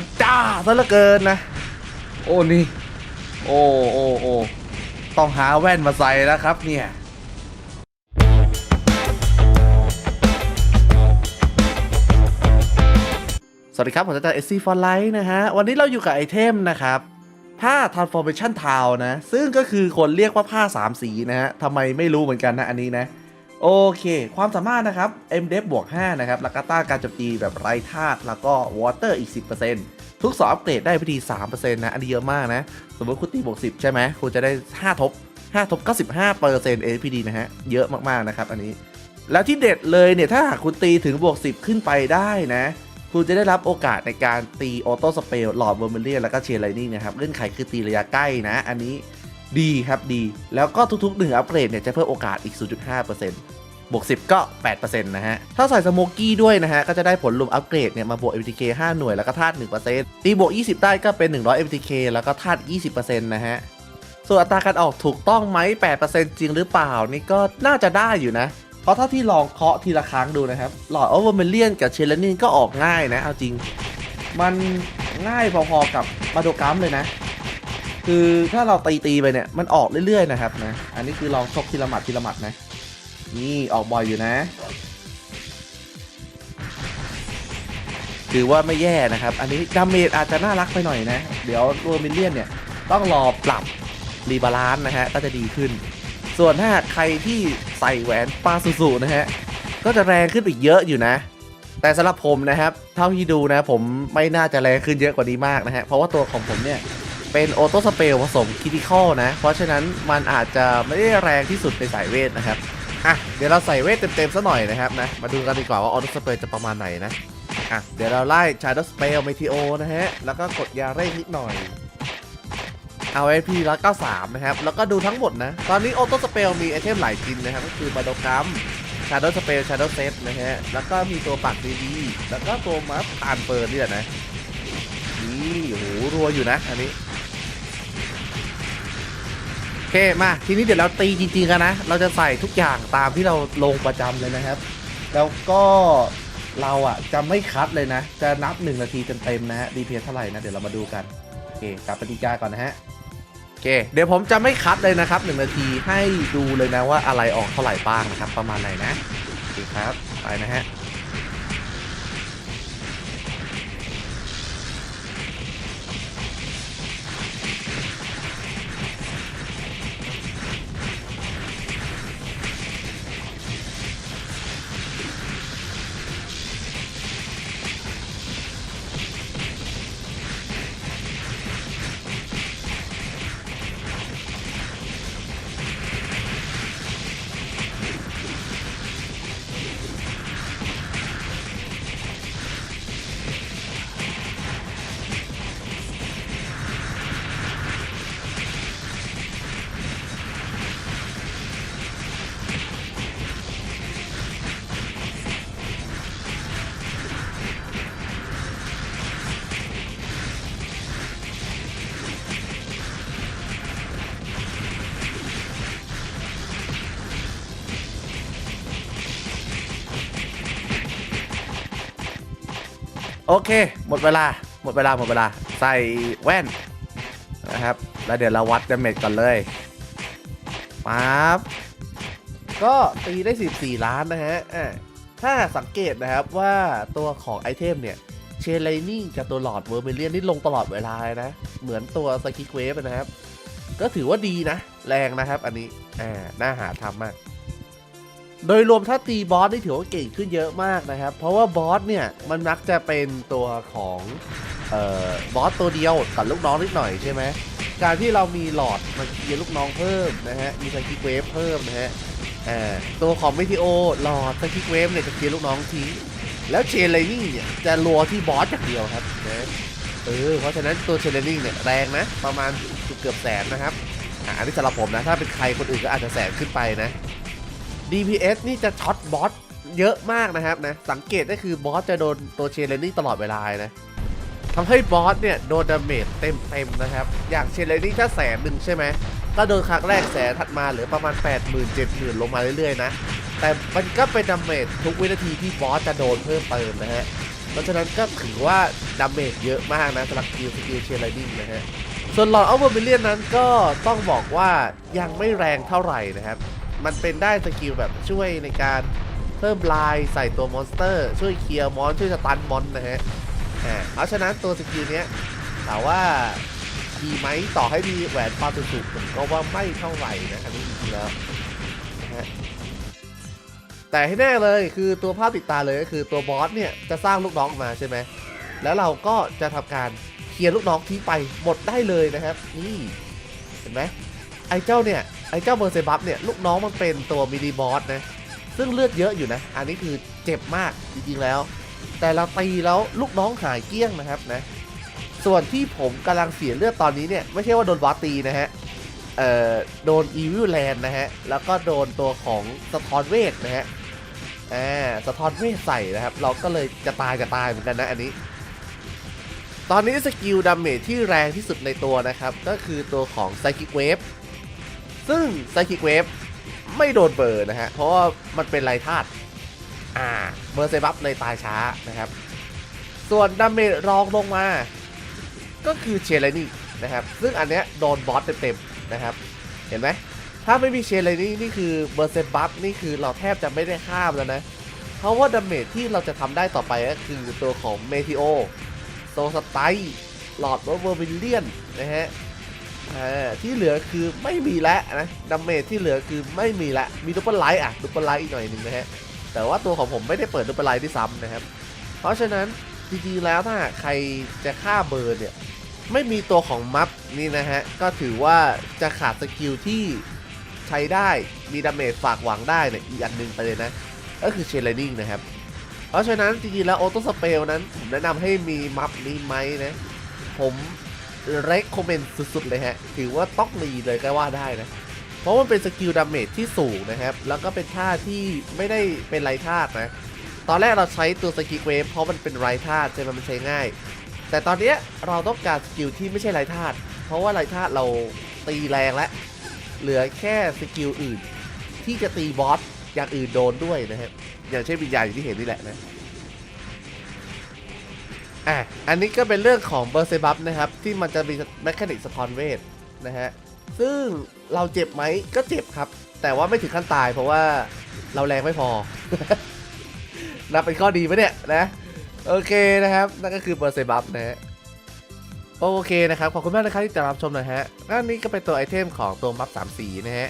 มันจ้าซะเหลือเกินนะ โอ้นี่ โอ้โอ้โอ้ต้องหาแว่นมาใส่แล้วครับเนี่ยสวัสดีครับ ผมจะเอซีฟอนไลท์นะฮะ วันนี้เราอยู่กับไอเทมนะครับผ้า transformation towel นะ ซึ่งก็คือคนเรียกว่าผ้า3สีนะฮะทำไมไม่รู้เหมือนกันนะอันนี้นะ โอเค ความสามารถนะครับ m d e f บวก5นะครับล้วก็ต้าการโจมตีแบบไร้ธาตุแล้วก็ water อีก 10%ทุกสองอัปเกรดได้พอดี3%นะ อันนี้เยอะมากนะ สมมติคุณตีบวก 10 ใช่ไหมคุณจะได้ 5 ทบ 5 ทบก็15% APD นะฮะ เยอะมากๆนะครับอันนี้ แล้วที่เด็ดเลยเนี่ย ถ้าหากคุณตีถึงบวก 10 ขึ้นไปได้นะ คุณจะได้รับโอกาสในการตีออโต้สเปลหลอดเวอร์มิเลียนแล้วก็เชียร์ไลนิ่งนะครับเงื่อนไขคือตีระยะใกล้นะ อันนี้ ดีครับดี แล้วก็ทุกๆ1อัปเกรดเนี่ยจะเพิ่มโอกาสอีก 0.5%บวก 10 ก็ 8%นะฮะ ถ้าใส่สโมกี้ด้วยนะฮะ ก็จะได้ผลรวมอัปเกรดเนี่ยมาบวก MTK 5 หน่วยแล้วก็ธาตุ1%ตีบวก 20 ได้ก็เป็น 100 MTK แล้วก็ธาตุ20%นะฮะ ส่วนอัตราการออกถูกต้องไหม8%จริงหรือเปล่า นี่ก็น่าจะได้อยู่นะ เพราะถ้าที่ลองเคาะทีละครั้งดูนะครับ หลอดออเวอร์เมเลียนกับเชลนินก็ออกง่ายนะ เอาจริง มันง่ายพอๆกับมาโดกัมเลยนะ คือถ้าเราตีตีๆไปเนี่ยมันออกเรื่อยๆนะครับนะอันนี้คือลองชกทีละหมัดทีละหมัดนะนี่ออกบ่อยอยู่นะ ถือว่าไม่แย่นะครับ อันนี้ดาเมจอาจจะน่ารักไปหน่อยนะ เดี๋ยวตัวมิลเลียนเนี่ยต้องรอปรับรีบาลานซ์นะฮะก็จะดีขึ้น ส่วนถ้าใครที่ใส่แหวนปลาสุสุนะฮะก็จะแรงขึ้นอีกเยอะอยู่นะ แต่สำหรับผมนะครับ เท่าที่ดูนะผมไม่น่าจะแรงขึ้นเยอะกว่านี้มากนะฮะเพราะว่าตัวของผมเนี่ย เป็นออโต้สเปลผสมคิติคอลนะ เพราะฉะนั้นมันอาจจะไม่ได้แรงที่สุดในสายเวทนะครับ อะ เดี๋ยวเราใส่เวทเต็มๆซะหน่อยนะครับนะ มาดูกันดีกว่าว่าออโต้สเปลจะประมาณไหนนะ อะ เดี๋ยวเราไล่ชาร์ดสเปลเมทิโอนะฮะ แล้วก็กดยาเร่งนิดหน่อยเอาไอพีร้อยเก้าสามนะครับ แล้วก็ดูทั้งหมดนะ ตอนนี้ออโต้สเปลมีไอเทมหลายชิ้นนะครับ ก็คือบาโดกัมชาร์ดสเปลชาร์ดเซตนะฮะ แล้วก็มีตัวปักดีๆแล้วก็ตัวมัฟตานเปิดนี่แหละนะนี่โหรัวอยู่นะอันนี้ โอเคมาทีนี้เดี๋ยวเราตีจริงๆกันนะ เราจะใส่ทุกอย่างตามที่เราลงประจำเลยนะครับ แล้วก็เราอะจะไม่คัดเลยนะ จะนับ1นาทีเต็มๆนะฮะดีเพยเท่าไหร่นะเดี๋ยวเรามาดูกันโอเคกลับปฏิกาก่อนนะฮะโอเค เดี๋ยวผมจะไม่คัดเลยนะครับ1นาทีให้ดูเลยนะว่าอะไรออกเท่าไหร่บ้างนะครับ ประมาณไหนนะโอเคครับไปนะฮะ โอเค หมดเวลา หมดเวลา หมดเวลา ใส่แว่นนะครับ แล้วเดี๋ยวเราวัดดาเมจก่อนเลยปั๊บก็ตีได้ 14 ล้านนะฮะอะถ้าสังเกตนะครับว่าตัวของไอเทมเนี่ย เชลไลนิ่งกับตัวหลอดเวอร์เมเลียนนี่ลงตลอดเวลานะ เหมือนตัวสกิคเวฟนะครับ ก็ถือว่าดีนะ แรงนะครับอันนี้ อ่า น่าหาทำมาก โดยรวมถ้าตีบอสนี่ถือว่าเก่งขึ้นเยอะมากนะครับ เพราะว่าบอสเนี่ยมันมักจะเป็นตัวของเอ่อบอสตัวเดียวกับลูกน้องนิดหน่อยใช่ไหมการที่เรามีหลอดมาเคลียร์ลูกน้องเพิ่มนะฮะมีสกิเวฟเพิ่มนะฮะอ่าตัวของเมทิโอหลอดสกิเวฟเนี่ยจะเคลียร์ลูกน้องทิ้งแล้วเชนไลนิ่งเนี่ยจะรัวที่บอสอย่างเดียวครับนะเออเพราะฉะนั้นตัวเชนไลนิ่งเนี่ยแรงนะประมาณเกือบแสนนะครับอันนี้สำหรับผมนะถ้าเป็นใครคนอื่นก็อาจจะแสนขึ้นไปนะ DPS นี่จะช็อตบอสเยอะมากนะครับนะ สังเกตได้คือบอสจะโดนตัวเชนเลนนิ่ตลอดเวลานะทำให้บอสเนี่ยโดนดาเมจเต็มๆนะครับ อย่างเชนเลนนิ่ถ้าแสนหนึ่งใช่ไหมก็โดนครั้งแรกแสนถัดมาเหลือประมาณ 8 0 0 0 0 7 0 0 0 0 ลงมาเรื่อยๆนะ แต่มันก็เป็นดาเมจทุกวินาทีที่บอสจะโดนเพิ่มเติมนะฮะ เพราะฉะนั้นก็ถือว่าดาเมจเยอะมากนะสำหรับสกิลสกิลเชียร์ไลดิ้งนะฮะ ส่วนหลอดอัลเบอร์มิเลียนนั้นก็ต้องบอกว่ายังไม่แรงเท่าไหร่นะครับ มันเป็นได้สกิลแบบช่วยในการเพิ่มลายใส่ตัวมอนสเตอร์ ช่วยเคลียร์มอนช่วยสตันมอนนะฮะอ่าเพราะฉะนั้นตัวสกิลเนี้ยถามว่าดีไหมต่อให้มีแหวนปาตุสุผมก็ว่าไม่เท่าไหร่นะอันนี้จริงแล้วนะฮะแต่ให้แน่เลยคือตัวภาพติดตาเลยก็คือตัวบอสเนี่ยจะสร้างลูกน้องมาใช่ไหมแล้วเราก็จะทำการเคลียร์ลูกน้องทิ้งไปหมดได้เลยนะครับนี่เห็นไหม ไอ้เจ้าเนี่ยไอ้เจ้าเบอร์เซบัฟเนี่ยลูกน้องมันเป็นตัวมินิบอสนะซึ่งเลือดเยอะอยู่นะ อันนี้คือเจ็บมากจริงๆแล้ว แต่เราตีแล้วลูกน้องหายเกี้ยงนะครับนะส่วนที่ผมกำลังเสียเลือดตอนนี้เนี่ยไม่ใช่ว่าโดนบอสตีนะฮะเอ่อโดนอีวิลแลนด์นะฮะแล้วก็โดนตัวของสะท้อนเวทนะฮะอ่าสะท้อนเวทใส่นะครับ เราก็เลยจะตายจะตายเหมือนกันนะอันนี้ตอนนี้สกิลดาเมจที่แรงที่สุดในตัวนะครับ ก็คือตัวของ Psychic Wave ซึ่ง Psychic Wave ไม่โดนเบอร์นะฮะ เพราะว่ามันเป็นไรธาตุอ่าเบอร์เซบัฟเลยตายช้านะครับ ส่วนดาเมจรองลงมา ก็คือเชลนี่นะครับ ซึ่งอันเนี้ยโดนบอสเต็มๆนะครับ เห็นไหม ถ้าไม่มีเชลนี่นี่คือเบอร์เซบัฟนี่คือเราแทบจะไม่ได้ข้ามแล้วนะ เพราะว่าดาเมจที่เราจะทำได้ต่อไปก็คือตัวของเมทิโอโซสไตหลอดเวอร์วิลเลียนนะฮะอ่า ที่เหลือคือไม่มีแล้วนะดาเมจที่เหลือคือไม่มีละมีดูเปิลไลท์อะดูเปิลไลท์อีกหน่อยหนึ่งนะฮะแต่ว่าตัวของผมไม่ได้เปิดดูเปิลไลท์ที่ซ้ำนะครับ เพราะฉะนั้นจริงๆแล้วถ้าใครจะฆ่าเบอร์เนี่ยไม่มีตัวของมัฟนี่นะฮะก็ถือว่าจะขาดสกิลที่ใช้ได้มีดาเมจฝากหวังได้เนี่ยอีกอันหนึ่งไปเลยนะก็คือเชลนิ่งนะครับเพราะฉะนั้นจริงๆแล้วออโต้สเปลนั้นผมแนะนำให้มีมัฟนี้ไหมนะผม เรคคอมเมนต์สุดๆเลยฮะ ถือว่าต้องมีเลยก็ว่าได้นะ เพราะมันเป็นสกิลดาเมจที่สูงนะครับ แล้วก็เป็นท่าที่ไม่ได้เป็นไรธาตุนะ ตอนแรกเราใช้ตัวสกิลเวฟเพราะมันเป็นไรธาตุใช่ไหมมันใช้ง่าย แต่ตอนนี้เราต้องการสกิลที่ไม่ใช่ไรธาตุ เพราะว่าไรธาตุเราตีแรงแล้ว เหลือแค่สกิลอื่น ที่จะตีบอสอย่างอื่นโดนด้วยนะครับ อย่างเช่นวิญญาณอย่างที่เห็นนี่แหละนะ อะอันนี้ก็เป็นเรื่องของเบอร์เซบัฟนะครับ ที่มันจะมีแมคานิกสะท้อนเวทนะฮะ ซึ่งเราเจ็บไหมก็เจ็บครับ แต่ว่าไม่ถึงขั้นตายเพราะว่าเราแรงไม่พอ นับเป็นข้อดีไหมเนี่ยนะ โอเคนะครับ นั่นก็คือเบอร์เซบัฟนะฮะโอเคนะครับ ขอบคุณมากนะครับที่ติดตามชมนะฮะอันนี้ก็เป็นตัวไอเทมของตัวมัฟสามสีนะฮะ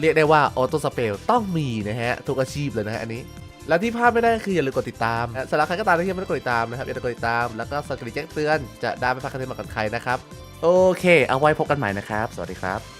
เรียกได้ว่าออโต้สเปลต้องมีนะฮะ ทุกอาชีพเลยนะฮะอันนี้ แล้วที่พลาดไม่ได้คืออย่าลืมกดติดตามสำหรับใครก็ตามที่ยังไม่ได้กดติดตามนะครับอย่าลืมกดติดตามแล้วก็สั่นกระดิ่งแจ้งเตือนจะได้ไม่พลาดคอนเทนต์ใหม่กับใครนะครับโอเค เอาไว้พบกันใหม่นะครับ สวัสดีครับ